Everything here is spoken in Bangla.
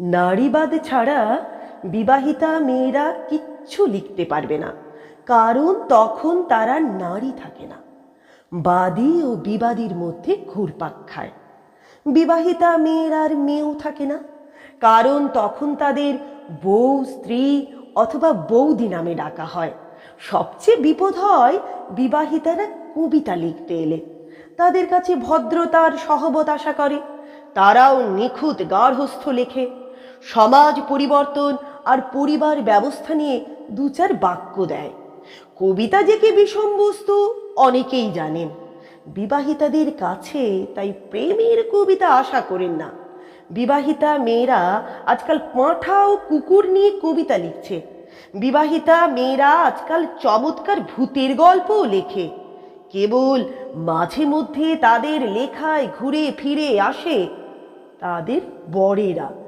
নারীবাদ ছাড়া বিবাহিতা মেয়েরা কিচ্ছু লিখতে পারবে না। কারণ তখন তারা নারী থাকে না। বাদী ও বিবাদীর মধ্যে ঘুরপাক খায়। বিবাহিতা মেয়ের আর মেয়েও থাকে না। কারণ তখন তাদের বউ, স্ত্রী অথবা বৌদি নামে ডাকা হয়। সবচেয়ে বিপদ হয় বিবাহিতারা কবিতা লিখতে এলে। তাদের কাছে ভদ্রতার সহবত আশা করে। তারাও নিখুঁত গার্হস্থ লেখে। সমাজ পরিবর্তন আর পরিবার ব্যবস্থা নিয়ে দু চার বাক্য দেয়। কবিতা যে কি বিষম বস্তু, অনেকেই জানেন। বিবাহিতাদের কাছে তাই প্রেমের কবিতা আশা করেন না। বিবাহিতা মেয়েরা আজকাল পাঁঠা ও কুকুর নিয়ে কবিতা লিখছে। বিবাহিতা মেয়েরা আজকাল চমৎকার ভূতের গল্পও লেখে। কেবল মাঝে মধ্যে তাদের লেখায় ঘুরে ফিরে আসে তাদের বরেরা।